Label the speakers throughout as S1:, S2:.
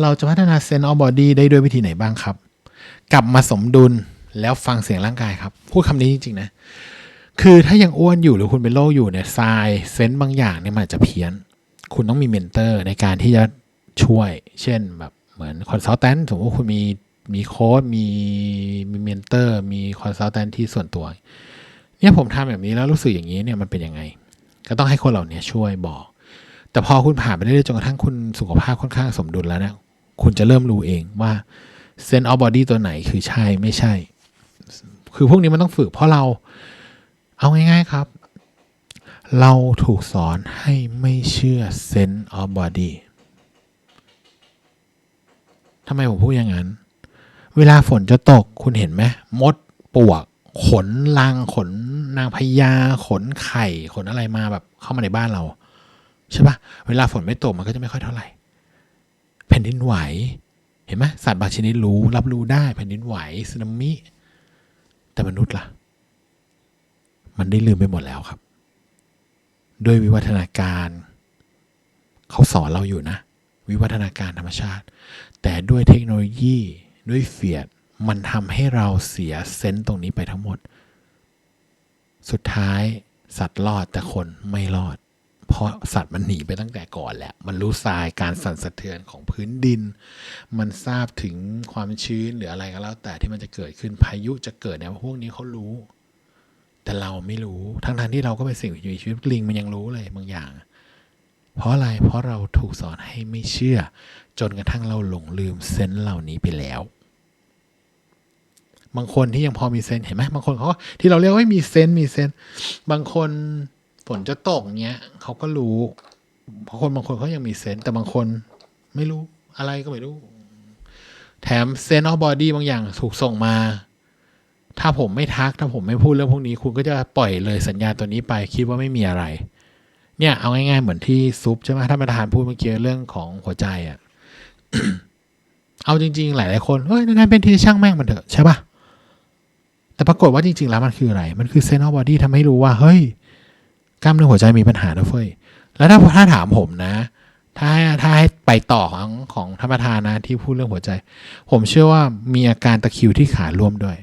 S1: เราจะพัฒนาเซนต์ออฟบอดี้ได้ด้วยวิธีไหนบ้างครับ กลับมาสมดุลแล้วฟังเสียงร่างกายครับ พูดคำนี้จริง ๆ นะ คือถ้ายังอ้วนอยู่หรือคุณเป็นโรคอยู่เนี่ยทรายเซนต์บางอย่างเนี่ยมันจะเพี้ยน คุณต้องมีเมนเตอร์ในการที่จะช่วย เช่นแบบเหมือนคอนซัลแทนสมมติว่าคุณมีมีโค้ดมีมีเมนเตอร์ มีคอนซัลแทนที่ส่วนตัว เนี่ยผมทำแบบนี้แล้วรู้สึกอย่างนี้เนี่ยมันเป็นยังไง ก็ต้องให้คนเหล่านี้ช่วยบอก แต่พอคุณผ่านไปเรื่อยๆจนกระทั่งคุณสุขภาพค่อนข้างสมดุลแล้วเนี่ย คุณจะเริ่มรู้เองว่าเซนต์ออฟบอดี้ตัวไหนคือใช่ไม่ใช่ คือพวกนี้มันต้องฝึกเพราะเราเอาง่ายๆครับ เราถูกสอนให้ไม่เชื่อเซนต์ออฟบอดี้ทำไมผมพูดอย่างนั้น เวลาฝนจะตกคุณเห็นไหมมดปวก ขนลังขนนางพญาขนไข่ ขนอะไรมาแบบเข้ามาในบ้านเรา ใช่ปะเวลาฝนไม่ตกมันก็จะไม่ค่อยเท่าไหร่ แผ่นดินไหว เห็นไหมสัตว์บางชนิดรู้รับรู้ได้แผ่นดินไหวสึนามิ แต่มนุษย์ล่ะ มันได้ลืมไปหมดแล้วครับ ด้วยวิวัฒนาการเขาสอนเราอยู่นะ วิวัฒนาการธรรมชาติ แต่ด้วยเทคโนโลยีด้วยเฟียดมันทำให้เราเสียเซนต์ตรงนี้ไปทั้งหมด สุดท้ายสัตว์รอดแต่คนไม่รอด เพราะสัตว์มันหนีไปตั้งแต่ก่อนแหละมันรู้ทรายการสั่นสะเทือนของพื้นดิน มันทราบถึงความชื้นหรืออะไรก็แล้วแต่ที่มันจะเกิดขึ้นพายุจะเกิดเนี่ยพวกนี้เขารู้ แต่เราไม่รู้ ทั้งทที่เราก็เป็นสิ่งมีชีวิตลิงมันยังรู้เลยบางอย่าง เพราะอะไรเพราะเราถูกสอนให้ไม่เชื่อ จนกระทั่งเราหลงลืมเซนส์เหล่านี้ไปแล้วบางคนที่ยังพอมีเซนเห็นไหมบางคนเขาที่เราเรียกว่ามีเซนมีเซนบางคน ฝนจะตกเงี้ยเขาก็รู้บางคนบางคนเขายังมีเซนส์แต่บางคนไม่รู้อะไรก็ไม่รู้ แถมเซนส์ออฟบอดี้บางอย่างถูกส่งมา ถ้าผมไม่ทักถ้าผมไม่พูดเรื่องพวกนี้ คุณก็จะปล่อยเลยสัญญาตัวนี้ไปคิดว่าไม่มีอะไร เนี่ยเอาง่ายๆเหมือนที่ซุปใช่ไหมท่านประธานพูดเมื่อกี้เรื่องของหัวใจอะ่ะเอาจริง ๆ หลาย ๆ คนเฮ้ยนั่นเป็นทีช่างแม่งมันเถอะใช่ปะแต่ปรากฏว่าจริง ๆ แล้วมันคืออะไร มันคือเซนต์บอดี้ทำให้รู้ว่า เฮ้ย กล้ามเนื้อหัวใจมีปัญหานะเฟ้ยแล้วถ้าถ้าถามผมนะ ถ้าถ้าให้ไปต่อของของธรรมทานนะที่พูดเรื่องหัวใจ ผมเชื่อว่ามีอาการตะคิวที่ขาร่วมด้วย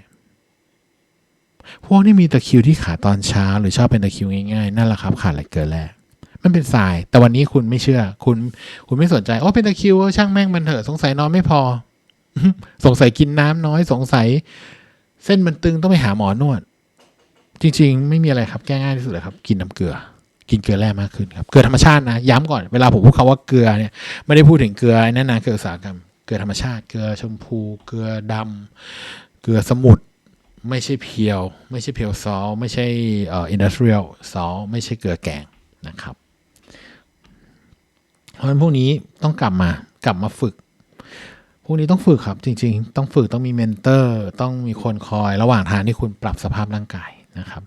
S1: พวกที่มีตะคิวที่ขาตอนเช้า หรือชอบเป็นตะคิวง่ายๆ นั่นแหละครับขาดอะไรเกิดแรกมันเป็นทราย แต่วันนี้คุณไม่เชื่อ คุณ คุณไม่สนใจ โอ้ เป็นตะคิว ช่างแม่งมันเถอะ สงสัยนอนไม่พอ สงสัยกินน้ำน้อย สงสัย เส้นมันตึงต้องไปหาหมอนวด จริง ๆ ไม่มีอะไรครับแก้ง่ายที่สุดเลยครับ กินน้ำเกลือ กินเกลือแร่มากขึ้นครับเกลือธรรมชาตินะย้ำก่อนเวลาผมพูดคำว่าเกลือเนี่ยไม่ได้พูดถึงเกลือไอ้นั่นนะเกลืออุตสาหกรรมเกลือธรรมชาติ เกลือชมพู เกลือดำเกลือสมุทรไม่ใช่เพียว ไม่ใช่เพียวซอลไม่ใช่เอ่ออินดัสเทรียลซอลไม่ใช่เกลือแกงนะครับ เพราะฉะนั้นพวกนี้ต้องกลับมากลับมาฝึกพวกนี้ต้องฝึกครับจริง ๆ ต้องฝึกต้องมีเมนเตอร์ ต้องมีคนคอยระหว่างทางที่คุณปรับสภาพร่างกาย นะครับ